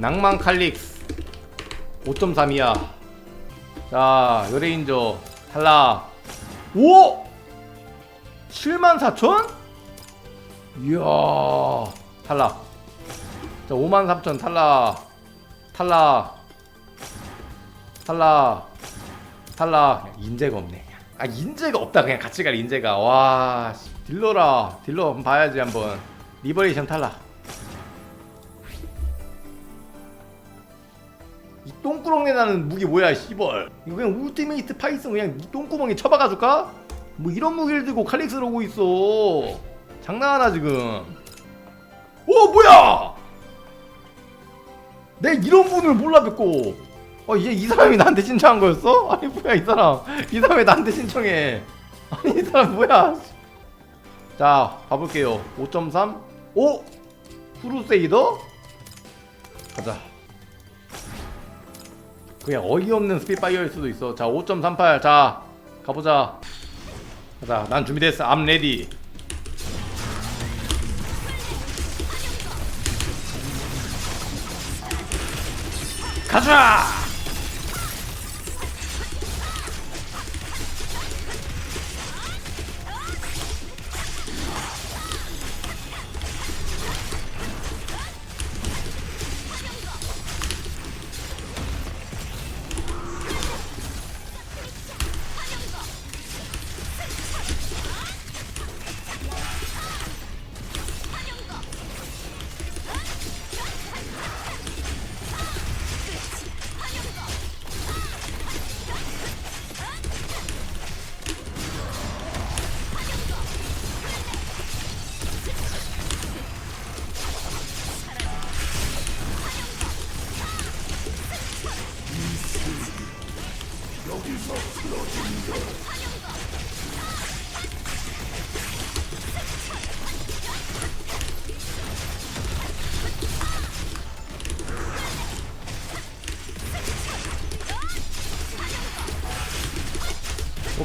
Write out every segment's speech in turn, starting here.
낭만 칼릭스 5.3이야. 자 요레인저 탈락. 오! 74,000? 이야 탈락. 자 53,000 탈락. 탈락. 탈락. 탈락. 인재가 없네. 아 인재가 없다. 그냥 같이 갈 인재가. 와 씨, 딜러라. 딜러 한번 봐야지 한번. 리버레이션 탈락 똥구렁내 나는 무기 뭐야 씨벌 이거 그냥 울티메이트 파이썬 그냥 이 똥구멍에 쳐박아줄까? 뭐 이런 무기를 들고 칼릭스를 오고 있어. 장난하나 지금. 오 뭐야! 내 이런 분을 몰라 뵙고. 어 이제 이 사람이 나한테 신청한 거였어? 아니 뭐야 이 사람. 이 사람이 나한테 신청해. 아니 이 사람 뭐야? 자 봐볼게요. 5.3 오! 크루세이더? 가자 그냥 어이없는 스피파이어일 수도 있어. 자 5.38 자 가보자. 가자. 난 준비됐어. 암 레디 가자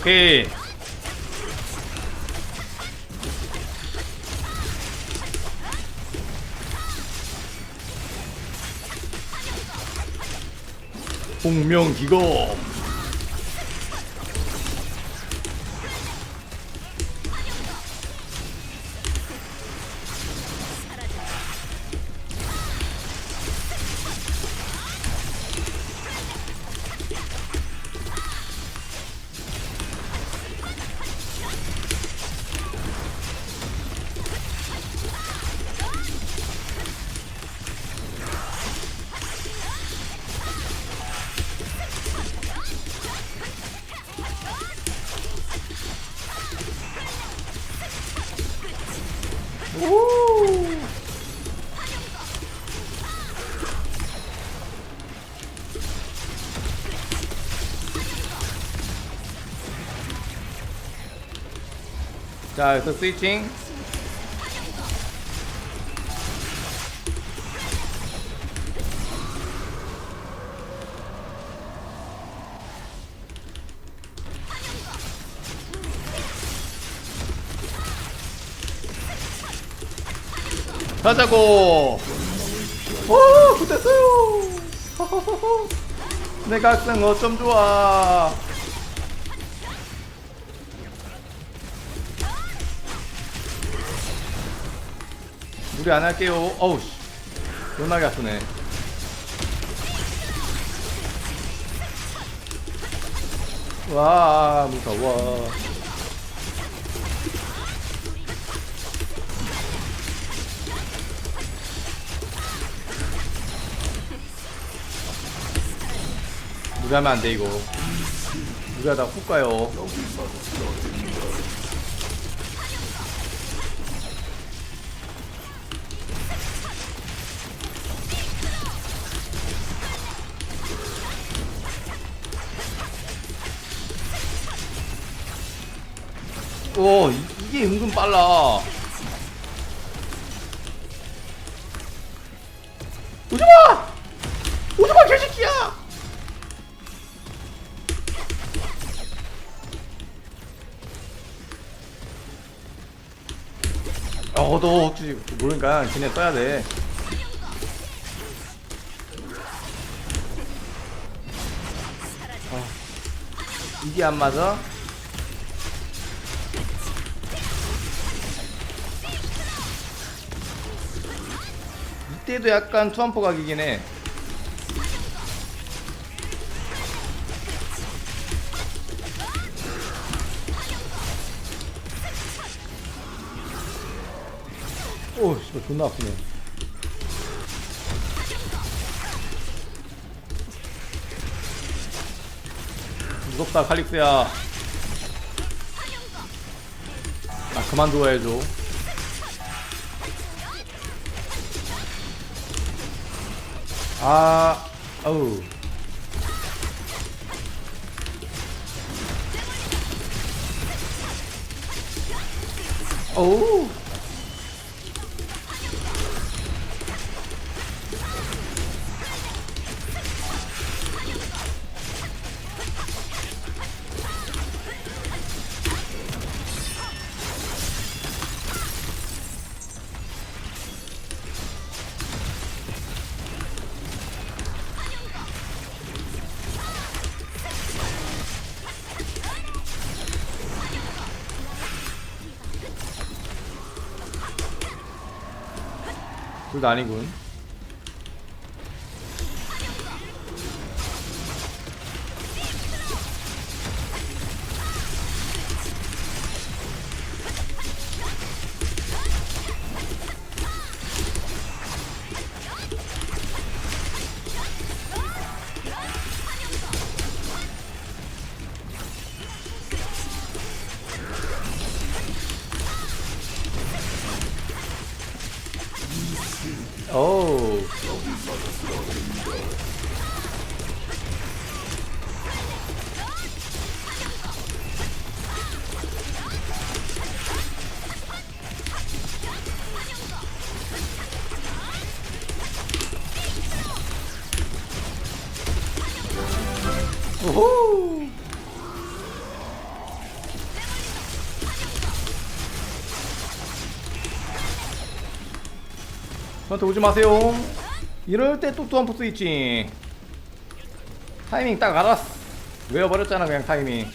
오케이. 홍명기검 자, 여기서 스위칭. 가자고. 오, 붙었어요. 내 각성 어쩜 좋아. 무리 안 할게요. 어우 씨. 존나게 아프네. 와, 무서워. 무리하면 안 돼 이거. 무리하다 훅 가요. 오 이게 은근 빨라 오지마! 오지마 개새끼야! 어너 혹시 모르니까 걔네 떠야돼 어. 아, 이게 안 맞아? 이때도 약간 투안포 각이긴 해. 오, 씨발 존나 아프네. 무섭다 칼릭스야. 나 그만둬야 해줘. 아, 어우. 어우. 아니군. 저한테 오지 마세요. 이럴 때 뚝뚝한 포스 있지. 타이밍 딱 알았어. 외워버렸잖아 그냥 타이밍.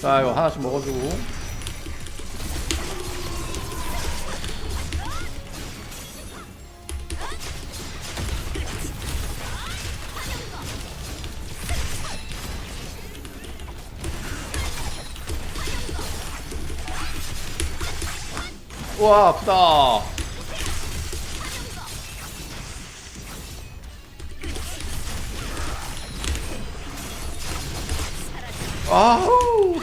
자 이거 하나씩 먹어주고 우와 아프다. 아우.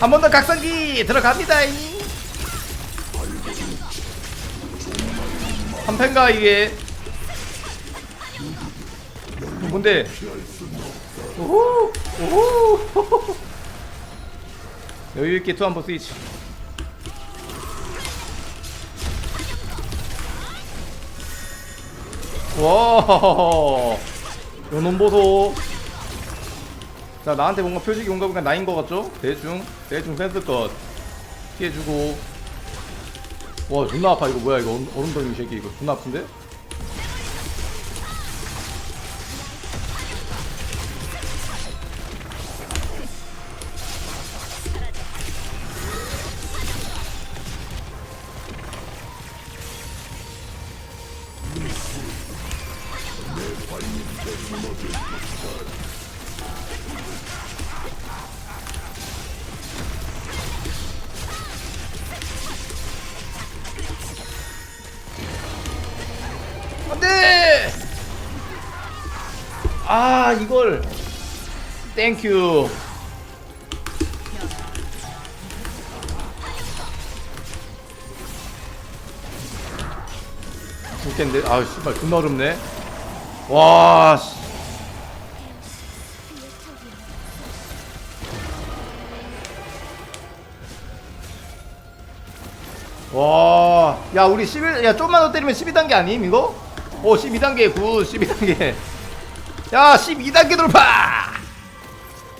한 번 더 각성기 들어갑니다 한팬가 이게. 뭔데 오호 오호 여유있게 투 한번 스위치 와 요놈 보소. 자 나한테 뭔가 표식이 온가 보니까 나인 거 같죠? 대충 대충 센스컷. 피해주고. 와 존나 아파 이거. 뭐야 이거. 얼음- 얼음덩이 이 새끼. 이거 존나 아픈데? 아 이걸 땡큐 죽겠는데 아 씨발 존나 어렵네 와 씨. 와, 야 우리 11, 야 좀만 더 때리면 12단계 아님 이거? 오 12단계 굿 12단계. 야 12단계 돌파.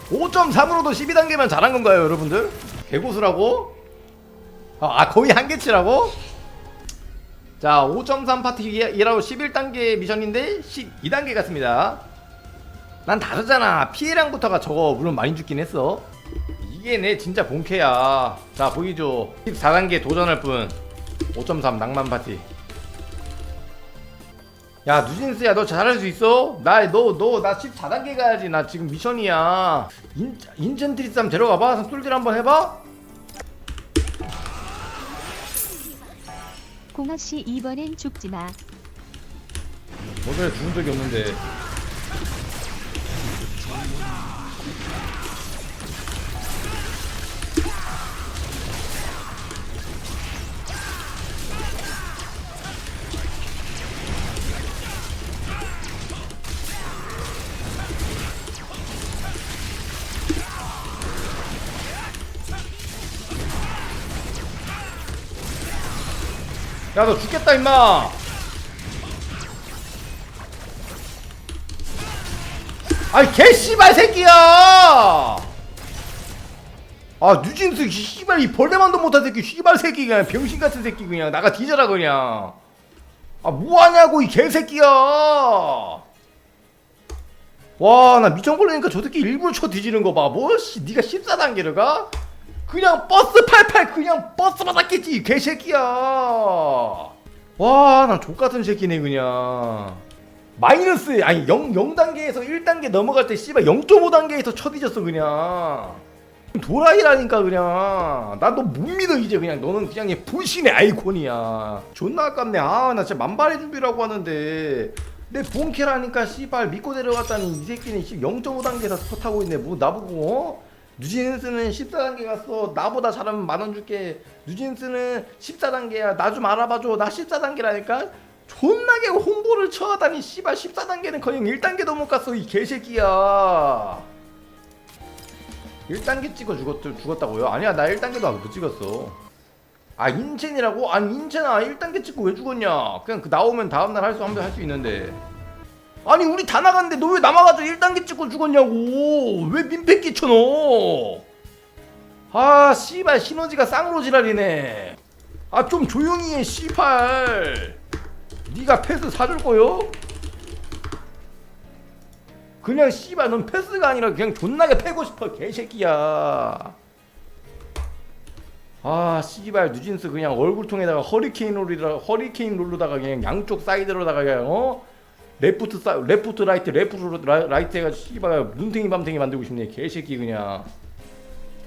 5.3으로도 12단계면 잘한 건가요 여러분들? 개고수라고? 아, 아 거의 한계치라고? 자 5.3 파티라고 11단계 미션인데 12단계 같습니다. 난 다르잖아. 피해량부터가 저거 물론 많이 죽긴 했어. 이게 내 진짜 본캐야. 자 보이죠? 14단계 도전할 뿐. 5.3 낭만 파티. 야 누진스야 너 잘할 수 있어? 나 너 너 나 14단계 가야지. 나 지금 미션이야. 인, 인젠트리스 데려가봐. 솔딜 한번 해봐. 공아 씨 이번엔 죽지 마. 저번에 죽은 적이 없는데 야 너 죽겠다 임마. 아이 개씨발 새끼야. 아 뉴진스 씨발 이 벌레만도 못한 새끼 씨발 새끼 그냥 병신 같은 새끼 그냥 나가 뒤져라 그냥. 아 뭐하냐고 이 개새끼야. 와 나 미쳐버리니까 저 새끼 일부러 쳐 뒤지는 거봐 뭐씨 니가 14단계를 가? 그냥 버스 팔팔 그냥 버스 받았겠지 이 개새끼야. 와나 족같은 새끼네 그냥. 마이너스 아니 0, 0단계에서 1단계 넘어갈 때 씨발 0.5단계에서 쳐뒤졌어 그냥. 도라이라니까 그냥. 나 너 못 믿어 이제 그냥. 너는 그냥 얘 불신의 아이콘이야. 존나 아깝네. 아 나 진짜 만발의 준비라고 하는데. 내 본캐라니까 씨발 믿고 데려갔다니 이 새끼는 0.5단계에서 스포 타고 있네. 뭐 나보고 어? 뉴진스는 14단계 갔어 나보다 잘하면 만 원 줄게. 뉴진스는 14단계야. 나 좀 알아봐줘. 나 14단계라니까? 존나게 홍보를 쳐하다니 씨발. 14단계는 거의 1단계도 못 갔어 이 개새끼야. 1단계 찍어 죽었, 죽었다고요? 아니야 나 1단계도 못 찍었어. 아 인첸이라고? 아니 인첸아 1단계 찍고 왜 죽었냐? 그냥 그 나오면 다음날 할수한번할수 있는데 아니 우리 다 나갔는데 너 왜 남아가지고 1단계 찍고 죽었냐고. 왜 민폐 끼쳐 너 아 씨발 시너지가 쌍으로 지랄이네. 아 좀 조용히 해 씨발. 네가 패스 사줄 거요? 그냥 씨발 넌 패스가 아니라 그냥 존나게 패고 싶어 개새끼야. 아 씨발 뉴진스 그냥 얼굴통에다가 허리케인 롤이라 허리케인 롤로다가 그냥 양쪽 사이드로다가 그냥 어 레프트 사 레프트 라이트 레프트 라- 라이트 해가지고 씨발 눈탱이 밤탱이 만들고 싶네. 개새끼 그냥